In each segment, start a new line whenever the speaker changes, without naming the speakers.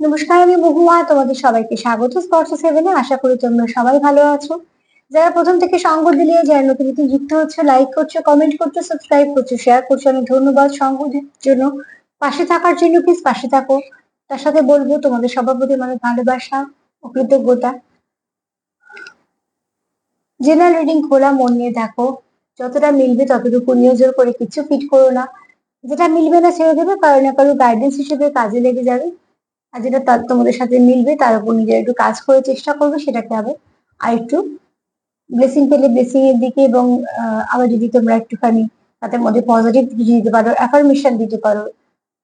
নমস্কার, আমি মহুয়া তোমাদের সবাইকে স্বাগত। স্পর্শ সেভেনে আশা করি তোমরা সবাই ভালো আছো। যারা প্রথম থেকে সঙ্গ দিলে যারা নতুন নতুন যুক্ত হচ্ছে লাইক করছ কমেন্ট করছ সাবস্ক্রাইব করছ শেয়ার করছ অনেক ধন্যবাদ সঙ্গ জন্য। পাশে থাকার জন্য প্লিজ পাশে থাকো। তার সাথে বলব, তোমাদের সবার প্রতি মানে ভালোবাসা ও কৃতজ্ঞতা। জেনারেল রিডিং খোলা, মন নিয়ে দেখো। যতটা মিলবে ততটুকু নিয়োজন করে কিছু ফিট করো না। যেটা মিলবে না, ছেড়ে দেবে। কারও না কারও গাইডেন্স হিসেবে কাজে লেগে যাবে। আর যেটা তার তোমাদের সাথে মিলবে, তার উপর নিজের একটু কাজ করে চেষ্টা করবে, সেটাকে আবার আর একটু ব্লেসিং পেলে ব্লেসিং এর দিকে এবং আবার যদি তোমরা একটুখানি তাদের মধ্যে পজিটিভ কিছু দিতে পারো অ্যাফার্মেশন দিতে পারো,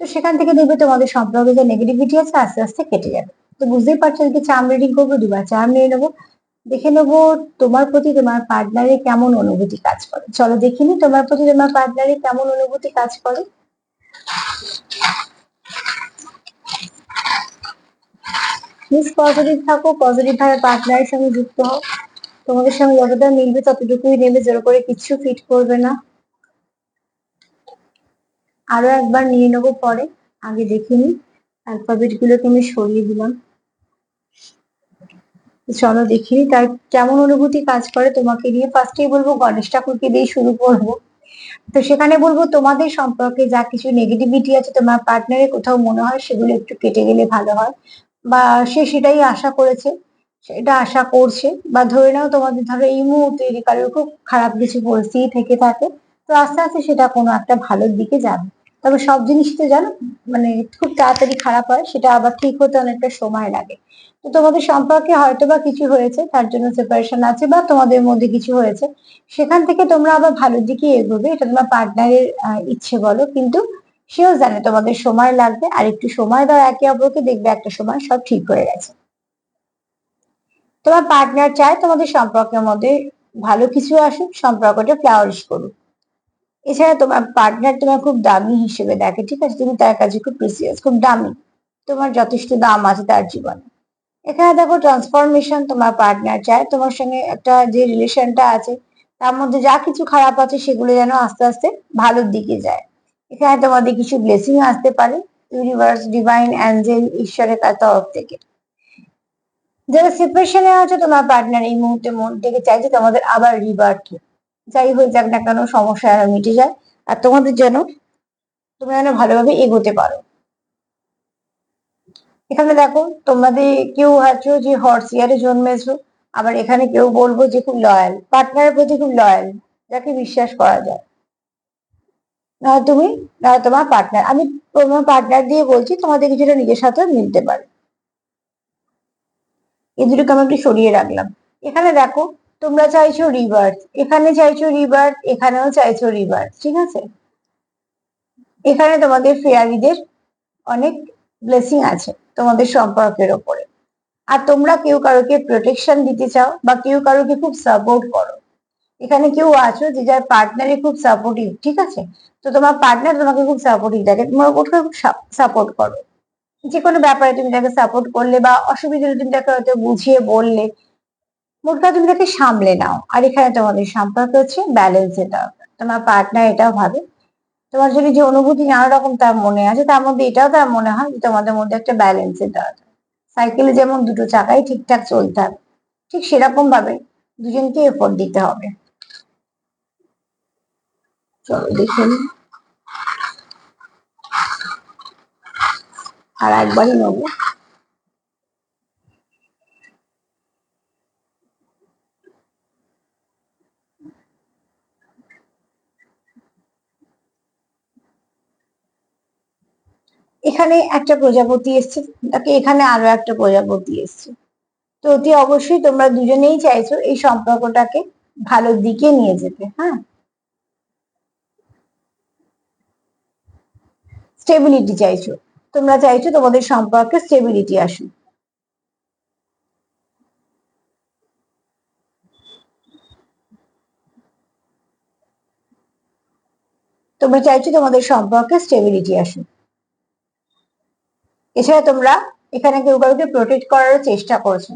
তো সেখান থেকে দেখবে তোমাদের সম্পর্কে যে নেগেটিভিটি আছে, আস্তে আস্তে কেটে যাবে। তো বুঝতেই পারছ আজকে চাম রিডিং করব, দুবার চাম নিয়ে নেব। দেখে নেব তোমার প্রতি তোমার পার্টনারে কেমন অনুভূতি কাজ করে। চলো দেখিনি তোমার প্রতি তোমার পার্টনারে কেমন অনুভূতি কাজ করে? প্লিজ পজিটিভ থাকো পজিটিভ ভাবে পার্টনারের সঙ্গে যুক্ত হও। তোমাদের সঙ্গে যতটা মিলবে ততটুকুই নেবে, জোর করে কিচ্ছু ফিট করবে না। আরও একবার নিয়ে নেব পরে, আগে দেখে নি অ্যালফাবেট গুলোকে আমি সরিয়ে দিলাম। চলো দেখি তার কেমন অনুভূতি কাজ করে তোমাকে নিয়ে। ফার্স্টেই বলব, গণেশ ঠাকুরকে দিয়ে শুরু করব। তো সেখানে বলব, তোমাদের সম্পর্কে যা কিছু নেগেটিভিটি আছে, তোমার পার্টনারের কোথাও মনে হয়, সেগুলো একটু কেটে গেলে ভালো হয়। বা সে সেটাই আশা করেছে, সেটা আশা করছে, বা ধরে নাও তোমাদের ধরো এই মুহূর্তে যদি কারোর খুব খারাপ কিছু পরিস্থিতি থেকে থাকে, তো আস্তে আস্তে সেটা কোনো একটা ভালোর দিকে যাবে। তবে সব জিনিস তো জানো মানে খুব তাড়াতাড়ি খারাপ হয়, সেটা আবার ঠিক হতে অনেকটা সময় লাগে। তো তোমাদের সম্পর্কে হয়তো বা কিছু হয়েছে, তার জন্য সেপারেশন আছে, বা তোমাদের মধ্যে কিছু হয়েছে, সেখান থেকে তোমরা আবার ভালোর দিকে এগোবে, এটা তোমার পার্টনারের ইচ্ছে বলো, কিন্তু সেও জানে তোমাদের সময় লাগবে আর একটু সময় দাও একে অপরকে, দেখবে একটা সময় সব ঠিক হয়ে গেছে। তোমার পার্টনার চায় তোমাদের সম্পর্কের মধ্যে ভালো কিছু আসুক, সম্পর্কটা ফ্লাওয়ারিশ করুক। এছাড়া তোমার পার্টনার তোমার খুব দামি হিসেবে দেখে, ঠিক আছে? তুমি তার কাছে খুব প্রিসিয়াস খুব দামি। তোমার যথেষ্ট দাম আছে তার জীবনে। এখানে দেখো ট্রান্সফরমেশন তোমার পার্টনার চায়। তোমার সঙ্গে একটা যে রিলেশনটা আছে, তার মধ্যে যা কিছু খারাপ আছে সেগুলো যেন আস্তে আস্তে ভালোর দিকে যায়। এখানে তোমাদের কিছু ব্লেসিং আসতে পারে। ইউনিভার্স ডিভাইন অ্যাঞ্জেল ঈশ্বরের তরফ থেকে। যারা সেপারেশনে আছে, তোমার পার্টনার এই মুহূর্তে মন থেকে চাইছে তোমাদের আবার রিবার্থ যাই হয়ে যাক না কেন, সমস্যা যেন মিটে যায়। আর তোমাদের যেন, তুমি যেন ভালোভাবে এগোতে পারো। এখানে দেখো, তোমাদের কেউ আছো যে হর্স ইয়ারে জন্মেছো। আবার এখানে কেউ বলব যে খুব লয়াল পার্টনারের প্রতি খুব লয়াল যাকে বিশ্বাস করা যায়। তুমি তোমার পার্টনার আমি তোমার পার্টনার দিয়ে বলছি, তোমাদের কিছুটা নিজের সাথে মিলতে পারে। এই দুটোকে আমি একটু সরিয়ে রাখলাম। এখানে দেখো, তোমরা চাইছো রিভার্স এখানে চাইছো রিভার্স এখানেও চাইছো রিভার্স ঠিক আছে? এখানে তোমাদের ফেয়ারিদের অনেক ব্লেসিং আছে, তোমাদের সম্পর্কের ওপরে। আর তোমরা কেউ কারোকে প্রোটেকশন দিতে চাও বা কেউ কারোকে খুব সাপোর্ট করো এখানে কেউ আছো যে যার পার্টনারে খুব সাপোর্টিভ ঠিক আছে? তো তোমার পার্টনার তোমাকে খুব সাপোর্টিভ দেখে, তোমার ওকে খুব সাপোর্ট করো। যে কোনো ব্যাপারে তুমি তাকে সাপোর্ট করলে বা অসুবিধা তুমি তাকে হয়তো বুঝিয়ে বললে মোটটা তুমি তাকে সামলে নাও। আর এখানে তোমাদের সম্পর্ক হচ্ছে ব্যালেন্স এটা তোমার পার্টনার এটাও ভাবে। তোমার যদি যে অনুভূতি নানা রকম তার মনে আছে, তার মধ্যে এটাও তার মনে হয় যে তোমাদের মধ্যে একটা ব্যালেন্সের দরকার। সাইকেলে যেমন দুটো চাকাই ঠিকঠাক চলতে হবে ঠিক সেরকম ভাবে দুজনকে এফোর্ট দিতে হবে। চলো দেখে। আর একবারই নেব। এখানে একটা প্রজাপতি এসছে। তাকে এখানে আরও একটা প্রজাপতি এসছে। তো অতি অবশ্যই তোমরা দুজনেই চাইছো এই সম্পর্কটাকে ভালোর দিকে নিয়ে যেতে হ্যাঁ? স্টেবিলিটি চাইছো। তোমরা চাইছো তোমাদের সম্পর্কে স্টেবিলিটি আসুক। তোমরা চাইছো তোমাদের সম্পর্কে স্টেবিলিটি আসুক। এছাড়া তোমরা এখানে কেউ কাউকে প্রোটেক্ট করার চেষ্টা করছ।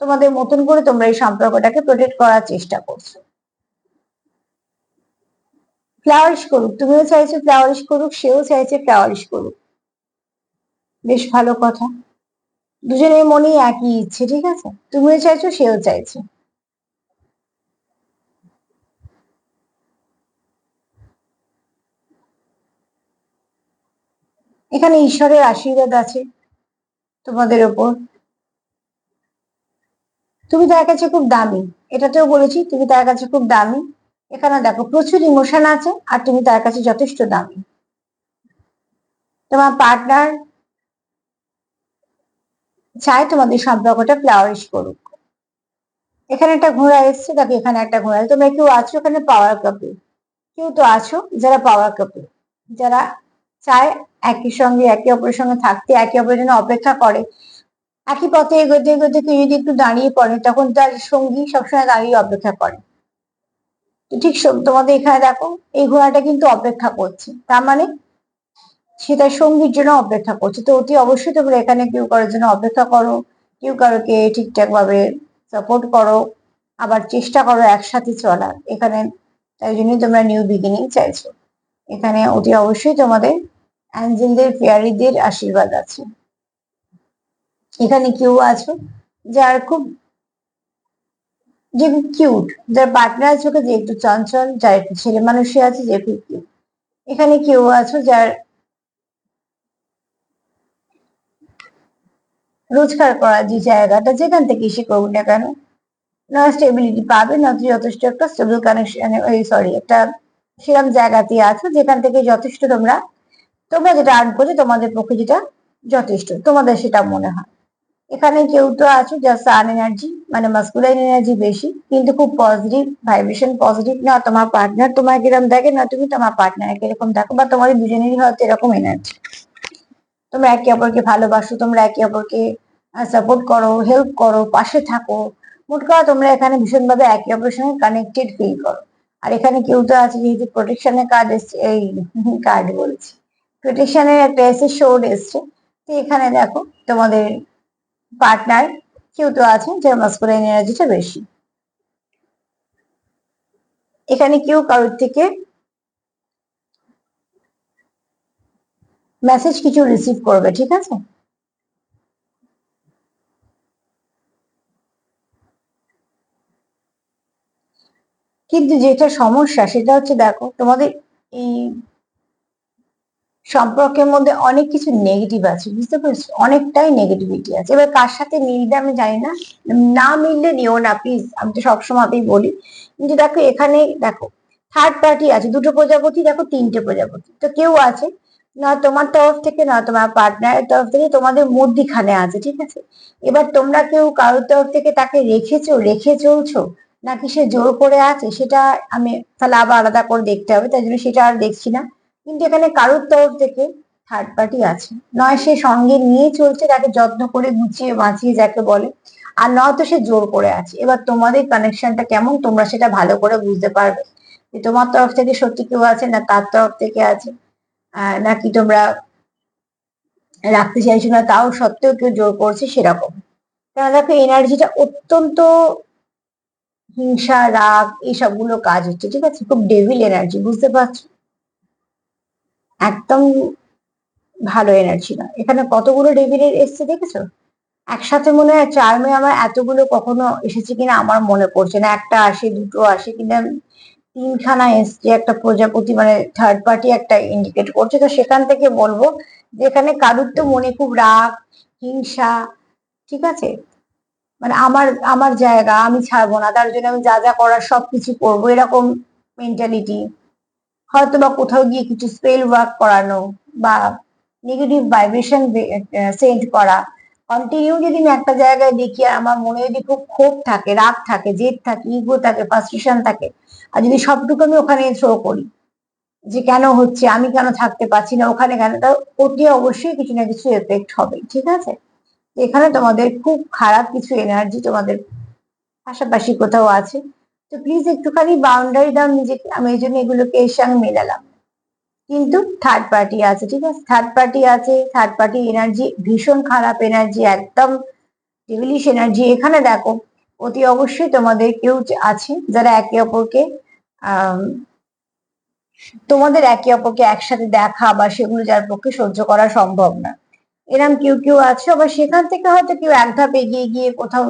তোমাদের মতন করে তোমরা এই সম্পর্কটাকে প্রোটেক্ট করার চেষ্টা করছ। ফ্লাওয়ারিশ করুক, তুমিও চাইছো ফ্লাওয়ারিশ করুক, সেও চাইছে ফ্লাওয়ারিশ করুক। বেশ ভালো কথা। দুজনের মনেই একই ইচ্ছে, ঠিক আছে? তুমিও চাইছো, সেও চাইছে। এখানে ঈশ্বরের আশীর্বাদ আছে তোমাদের ওপর। তুমি তার কাছে খুব দামি, এটাতেও বলেছি, তুমি তার কাছে খুব দামি। এখানে দেখো প্রচুর ইমোশন আছে আর তুমি তার কাছে যথেষ্ট দামি। তোমার পার্টনার চায় তোমাদের সম্পর্কটা ফ্লাওয়ারিশ করুক। এখানে একটা ঘোড়া এসছে, দেখো এখানে একটা ঘোড়া। তোমরা কেউ আছো এখানে পাওয়ার কাপে কেউ তো আছো, যারা পাওয়ার কাপে যারা চায় একই সঙ্গে, একে অপরের সঙ্গে থাকতে, একে অপরের জন্য অপেক্ষা করে। একই পথে এগোতে এগোতে কেউ যদি একটু দাঁড়িয়ে পড়ে, তখন তার সঙ্গী সবসময় দাঁড়িয়ে অপেক্ষা করে। ঠিক তোমাদের এখানে দেখো, এই ঘোড়াটা কিন্তু অপেক্ষা করছে। তার মানে সে তার সঙ্গীর জন্য অপেক্ষা করছে। তো অতি অবশ্যই তোমরা এখানে কেউ কারোর জন্য অপেক্ষা করো, কেউ কারোকে ঠিকঠাক ভাবে সাপোর্ট করো, আবার চেষ্টা করো একসাথে চলার। এখানে তাই জন্যই তোমরা নিউ বিগিনিং চাইছো। এখানে অতি অবশ্যই তোমাদের অ্যাঞ্জেলদের, ফেয়ারিদের আশীর্বাদ আছে। এখানে কেউ আছো যার খুব যে কিউট যার পার্টনার আছে ওকে যে একটু চঞ্চল, যার একটু ছেলে মানুষই আছে, যে খুব কিউট এখানে কেউ আছো যার রোজগার করার যে জায়গাটা, যেখান থেকে সে করুক না কেন, না স্টেবিলিটি পাবে, না যথেষ্ট একটা স্টেবল কানেকশন সরি একটা সেরকম জায়গাতে আছো যেখান থেকে যথেষ্ট তোমরা তোমরা যেটা আর্ন করছ, তোমাদের পক্ষে যেটা যথেষ্ট, তোমাদের সেটা মনে হয়। এখানে কেউ তো আছো, যা সান এনার্জি মানে মাস্কুলাইন এনার্জি বেশি, কিন্তু খুব পজিটিভ ভাইব্রেশন পজিটিভ না তোমার পার্টনার তোমার কীরকম দেখে, না তুমি তোমার পার্টনার কীরকম দেখো, বা তোমার দুজনেরই হয়তো এরকম এনার্জি তোমরা একে অপরকে ভালোবাসো, তোমরা একে অপরকে সাপোর্ট করো হেল্প করো, পাশে থাকো। মোট কথা তোমরা এখানে ভীষণভাবে একে অপরের সঙ্গে কানেক্টেড ফিল করো। আর এখানে কেউ তো আছে, যেহেতু প্রোটেকশনের কার্ড এসছে, এই কার্ড বলছি। প্রোটেকশনের একটা এসে শোড এসছে। তো এখানে দেখো তোমাদের পার্টনার কেউ তো আছে যার মাস্কুলাইন এনার্জিটা বেশি। এখানে কেউ কারোর থেকে মেসেজ কিছু রিসিভ করবে, ঠিক আছে? কিন্তু যেটা সমস্যা সেটা হচ্ছে, দেখো তোমাদের এই সম্পর্কের মধ্যে অনেক কিছু নেগেটিভ আছে, বুঝতে পারছ? অনেকটাই নেগেটিভিটি আছে। এবার কার সাথে মিলবে আমি জানি না। না মিললে নিও না প্লিজ আমি তো সবসময়তেই বলি। কিন্তু দেখো, এখানে দেখো থার্ড পার্টি আছে। দুটো প্রজাপতি, দেখো, তিনটে প্রজাপতি। তো কেউ আছে, না তোমার তরফ থেকে, না তোমার পার্টনারের তরফ থেকে, তোমাদের মধ্যিখানে আছে, ঠিক আছে? এবার তোমরা কেউ কারোর তরফ থেকে তাকে রেখেছো, রেখে চলছো, নাকি সে জোর করে আছে, সেটা আমি তাহলে আবার আলাদা করে দেখতে হবে, তাই জন্য সেটা আর দেখছি না। কিন্তু এখানে কারোর তরফ থেকে থার্ড পার্টি আছে। নয়, সে সঙ্গে নিয়ে চলছে, তাকে যত্ন করে গুছিয়ে বাঁচিয়ে যাকে বলে। আর নয়তো সে জোর করে আছে। এবার তোমাদের কানেকশনটা কেমন? তোমরা সেটা ভালো করে বুঝতে পারবে। যে তোমার তরফ থেকে সত্যি কেউ আছে না তার তরফ থেকে আছে। নাকি তোমরা রাখতে চাইছো না তাও সত্ত্বেও কেউ জোর করছে সেরকম। কেন দেখো এনার্জিটা অত্যন্ত হিংসা, রাগ এইসবগুলো কাজ হচ্ছে, ঠিক আছে? খুব ডেভিল এনার্জি বুঝতে পারছ? একদম ভালো এনার্জি না এখানে কতগুলো ডেভিলের এসছে দেখেছ? একসাথে মনে হয় চার মেয়ে আমার এতগুলো কখনো এসেছে কিনা আমার মনে পড়ছে না। একটা আসে, দুটো আসে কিনা তিনখানা এসছে। একটা প্রজাপতি মানে থার্ড পার্টি একটা ইন্ডিকেট করছে। তো সেখান থেকে বলব যে এখানে কারুর তো মনে খুব রাগ, হিংসা, ঠিক আছে? মানে আমার আমার জায়গা, আমি ছাড়বো না। তার জন্য আমি যা যা করার সব কিছু করব। এরকম মেন্টালিটি হয়তো বা কোথাও গিয়ে কিছু স্পেল ওয়ার্ক করানো বা নেগেটিভ ভাইব্রেশন সেন্ড করা। কন্টিনিউ যদি আমি একটা জায়গায় দেখি আর আমার মনে যদি খুব ক্ষোভ থাকে, রাগ থাকে, জেদ থাকে ইগো থাকে ফার্স্ট্রেশন থাকে, আর যদি সবটুকু আমি ওখানে শো করি, যে কেন হচ্ছে, আমি কেন থাকতে পারছি না, ওখানে কেন তা ওটি অবশ্যই কিছু না কিছু এফেক্ট হবে, ঠিক আছে? এখানে তোমাদের খুব খারাপ কিছু এনার্জি তোমাদের পাশাপাশি কোথাও আছে। তো প্লিজ একটুখানি বাউন্ডারি দাও নিজেকে, আমি এই জন্য এগুলোকে এর সঙ্গে মেলালাম। কিন্তু থার্ড পার্টি আছে, ঠিক আছে? থার্ড পার্টি আছে থার্ড পার্টি এনার্জি ভীষণ খারাপ এনার্জি একদম ডেভিলিশ এনার্জি এখানে দেখো, অতি অবশ্যই তোমাদের কেউ আছে, যারা একে অপরকে তোমাদের একে অপরকে একসাথে দেখা বা সেগুলো যার পক্ষে সহ্য করা সম্ভব না। এরম কেউ কেউ আছে, আবার সেখান থেকে হয়তো কেউ এক ধাপ এগিয়ে গিয়ে কোথাও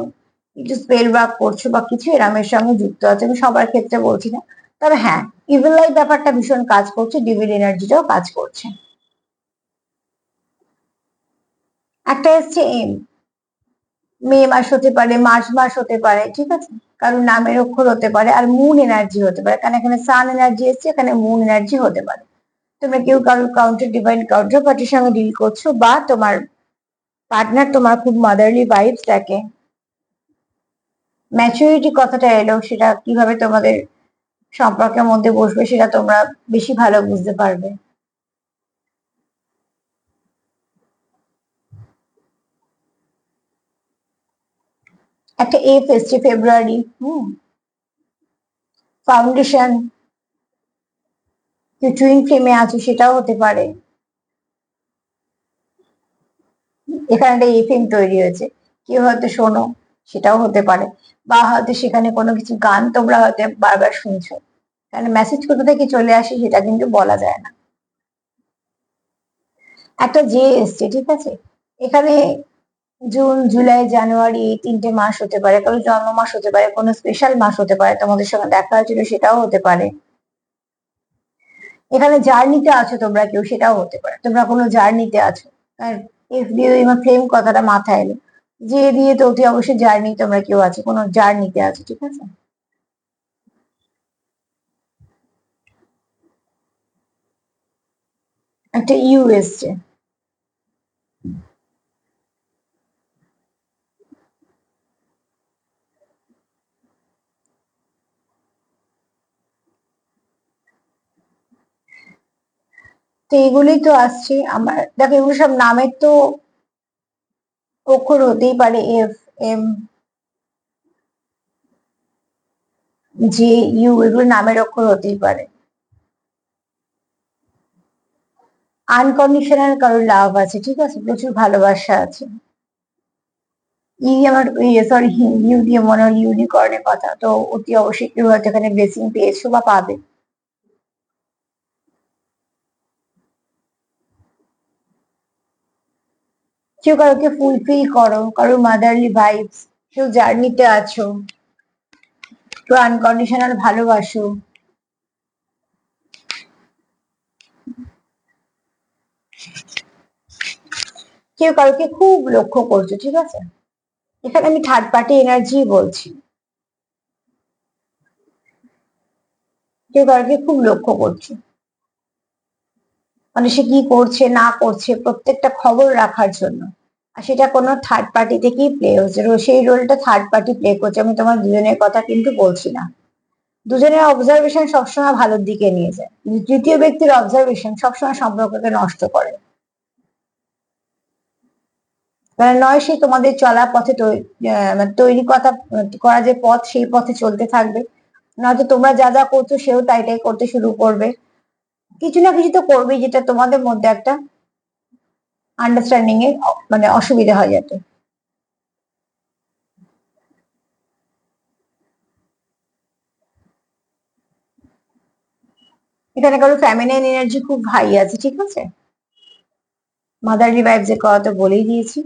স্পেল ওয়ার্ক করছ বা কিছু এরামের সঙ্গে যুক্ত আছে, আমি সবার ক্ষেত্রে বলছি না। তবে হ্যাঁ ইভিল লাইফ ব্যাপারটা ভীষণ কাজ করছে ডিভিল এনার্জিটাও কাজ করছে। একটা এসছে এম। মে মাস হতে পারে, মার্চ মাস হতে পারে, ঠিক আছে? কারণ নামের অক্ষর হতে পারে আর মুন এনার্জি হতে পারে। কারণ এখানে সান এনার্জি এসছে, এখানে মুন এনার্জি হতে পারে। তোমরা কেউ কারোর কাউন্টার ডিভাইন কাউন্টার পার্টির সঙ্গে ডিল করছ বা তোমার পার্টনার তোমার খুব মাদারলি ভাইবস দেখে। ম্যাচুরিটি কথাটা এলো সেটা কীভাবে তোমাদের সম্পর্কের মধ্যে বসবে সেটা তোমরা বেশি ভালো বুঝতে পারবে। একটা এফ এসছে ফেব্রুয়ারি হুম। ফাউন্ডেশন কেউ টুইন ফ্লেমে আছো সেটাও হতে পারে। এখানে একটা এফএম তৈরি হয়েছে। কেউ হয়তো শোনো সেটাও হতে পারে। বা হয়তো সেখানে কোনো কিছু গান তোমরা হয়তো বারবার শুনছো। কারণ মেসেজ কোথা থেকে চলে আসে সেটা কিন্তু বলা যায় না। একটা যে এসছে, ঠিক আছে? এখানে জুন, জুলাই, জানুয়ারি এই তিনটে মাস হতে পারে। কারও জন্ম মাস হতে পারে, কোনো স্পেশাল মাস হতে পারে, তোমাদের সঙ্গে দেখা হয়েছিল সেটাও হতে পারে। এখানে জার্নিতে আছো তোমরা কেউ, সেটাও হতে পারে। তোমরা কোনো জার্নিতে আছো। আর এফ দিয়ে ফ্লেম কথাটা মাথায় এলো। যে দিয়ে তো অতি অবশ্যই জার্নি তোমরা কেউ আছো, কোনো জার্নিতে আছো, ঠিক আছে? একটা ইউ এসছে। তো এগুলোই তো আসছে, আমার, দেখো এগুলো সব নামের তো অক্ষর হতেই পারে এফ এম জে ইউ, এগুলো নামের অক্ষর হতেই পারে। আনকন্ডিশনাল কারোর লাভ আছে, ঠিক আছে? প্রচুর ভালোবাসা আছে। ই আমার সরি ইউ দিয়ে মনে ইউনিকর্নের কথা, তো অতি অবশ্যই কেউ হয়তো এখানে ব্লেসিং পেয়েছ বা পাবে। কেউ কারোকে ফুলফিল করো, কারোর মাদারলি ভাইবস কেউ জার্নিতে আছো, কেউ আনকন্ডিশনাল ভালোবাসো। কেউ কারোকে খুব লক্ষ্য করছ, ঠিক আছে? এখানে আমি থার্ড পার্টি এনার্জি বলছি। কেউ কারোকে খুব লক্ষ্য করছ। মানে সে কি করছে, না করছে, প্রত্যেকটা খবর রাখার জন্য। আর সেটা কোনো থার্ড পার্টি থেকেই প্লে হচ্ছে। সেই রোলটা থার্ড পার্টি প্লে করছে। আমি তোমার দুজনের কথা কিন্তু বলছি না। দুজনের অবজারভেশন সবসময় ভালোর দিকে নিয়ে যায়। তৃতীয় ব্যক্তির অবজারভেশন সবসময় সম্পর্ককে নষ্ট করে। মানে নয় সে তোমাদের চলা পথে মানে তৈরি কথা, করা যে পথ, সেই পথে চলতে থাকবে। নয়তো তোমরা যা যা করছ, সেও তাই তাই করতে শুরু করবে। কিছু না কিছু তো করবেই, যেটা তোমাদের মধ্যে একটা আন্ডারস্ট্যান্ডিং এ মানে অসুবিধা হয় যাতে। এখানে কারও ফ্যামিলিয়ান এনার্জি খুব হাই আছে, ঠিক আছে? মাদার রিভাইভ যে কথা বলেই দিয়েছি।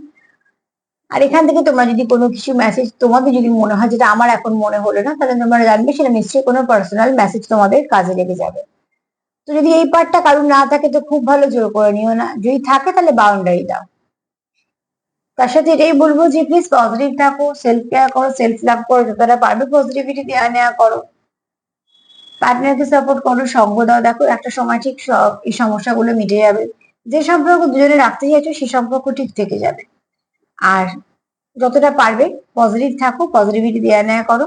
আর এখান থেকে তোমরা যদি কোনো কিছু মেসেজ তোমাদের যদি মনে হয়, যেটা আমার এখন মনে হলো না, তাহলে তোমরা জানবে সেটা নিশ্চয়ই কোনো পার্সোনাল মেসেজ তোমাদের কাজে লেগে যাবে। তো যদি এই পার্টটা কারুর না থাকে, তো খুব ভালো জোর করে নিও না। যদি থাকে, তাহলে বাউন্ডারি দাও। তার সাথে এটাই বলব যে প্লিজ পজিটিভ থাকো সেলফ কেয়ার করো সেলফ লাভ করো। যতটা পারবে পজিটিভিটি দেওয়া নেওয়া করো। পার্টনারকে সাপোর্ট করো, সঙ্গ দাও। দেখো, একটা সময় ঠিক সব এই সমস্যাগুলো মিটে যাবে। যে সম্পর্ক দুজনে রাখতে চাইছো সেই সম্পর্ক ঠিক থেকে যাবে। আর যতটা পারবে পজিটিভ থাকো পজিটিভিটি দেওয়া নেওয়া করো।